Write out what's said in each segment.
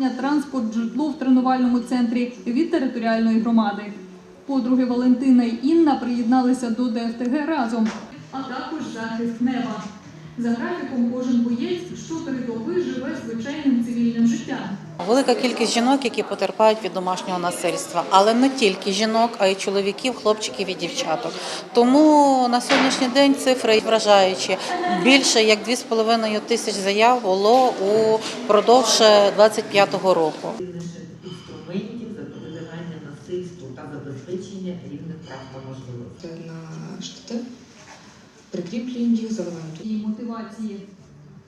освітлення, транспорт, житло в тренувальному центрі від територіальної громади. Подруги Валентина і Інна приєдналися до ДФТГ разом, а також захист неба. За графіком кожен боєць щотори доби живе звичайним цивільним. Велика кількість жінок, які потерпають від домашнього насильства, але не тільки жінок, а й чоловіків, хлопчиків і дівчаток. Тому на сьогоднішній день цифри вражаючі. Більше як 2,5 тисяч заяв було упродовж 25-го року. інструментів запобігання насильству та забезпечення рівних прав та можливостей. на штати, прикріплюємо їх, заливаємо І мотивації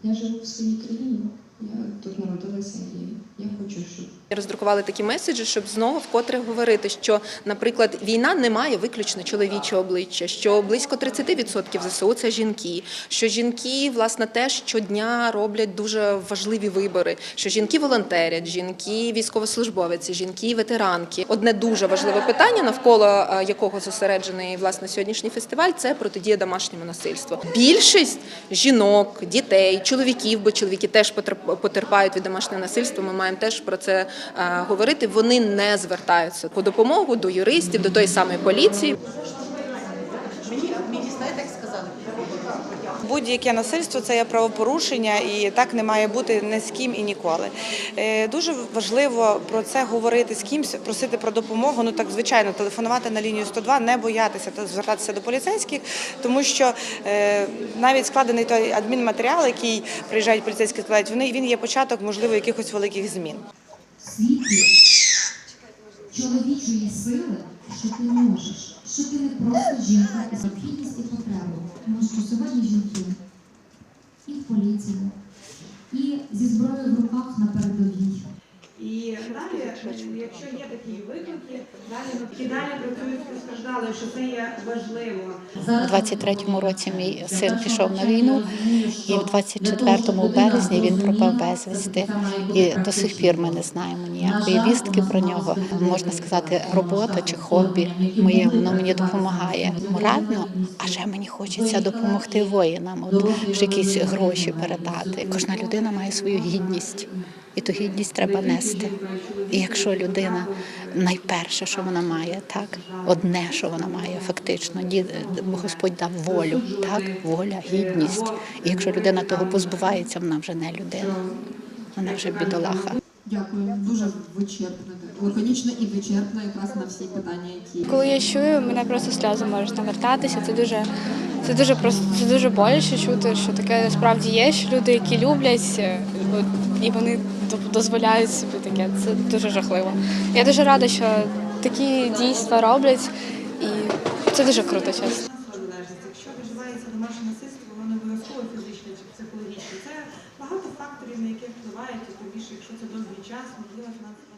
Я живу в своїй країні. Я тут народилася і я хочу, щоб Роздрукували такі меседжі, щоб знову вкотре говорити, що, наприклад, війна не має виключно чоловічого обличчя, що близько 30% ЗСУ це жінки, що жінки, власне, теж щодня роблять дуже важливі вибори, що жінки волонтерять, жінки військовослужбовиці, жінки ветеранки. Одне дуже важливе питання, навколо е, якого зосереджений власне сьогоднішній фестиваль, це протидія домашньому насильству. Більшість жінок, дітей, чоловіків, бо чоловіки теж потерп- потерпають від домашнього насильства. Ми маємо теж про це е, говорити. Вони не звертаються по допомогу до юристів, до тої самої поліції. Будь-яке насильство це є правопорушення, і так не має бути ні з ким і ніколи. Е, Дуже важливо про це говорити з кимсь, просити про допомогу. Ну так звичайно, телефонувати на лінію 102, не боятися та звертатися до поліцейських, тому що е, навіть складений той адмінматеріал, який приїжджають поліцейські, складають, вони він є початок, можливо, якихось великих змін. світлі чоловічої сили, що ти можеш, що ти не просто жінка з необхідність і потребу. Тому що сьогодні жінки і в поліції, і зі зброєю в руках на передовій. Далі, е, якщо є такі виклики, далі і далі працюють з постраждалою, що це є важливо. У 23-му році мій син пішов на війну, і в 24-му березні він пропав безвісти. І до сих пір ми не знаємо ніякої вістки про нього. Можна сказати, робота чи хобі моє воно мені допомагає морально, а ще мені хочеться допомогти воїнам. От ж якісь гроші передати. Кожна людина має свою гідність. І ту гідність треба нести. І якщо людина найперше, що вона має, так одне, що вона має фактично, ді- Господь дав волю, так, воля, гідність. І якщо людина того позбувається, вона вже не людина, вона вже бідолаха. Дякую, дуже вичерпно, лаконічно і вичерпно якраз на всі питання, які Коли я чую, мене просто сльози можуть навертатися. Це дуже, це дуже просто це дуже боляче чути, що таке насправді є, що люди, які люблять, і вони дозволяють собі таке. Це дуже жахливо. Я дуже рада, що такі дійства роблять, і це дуже круто, чесно. Якщо виживається домашнє насильство, воно обов'язково фізичне чи психологічне. Це багато факторів, на які впливають, і більше, якщо це довгий час, можливо, фінансова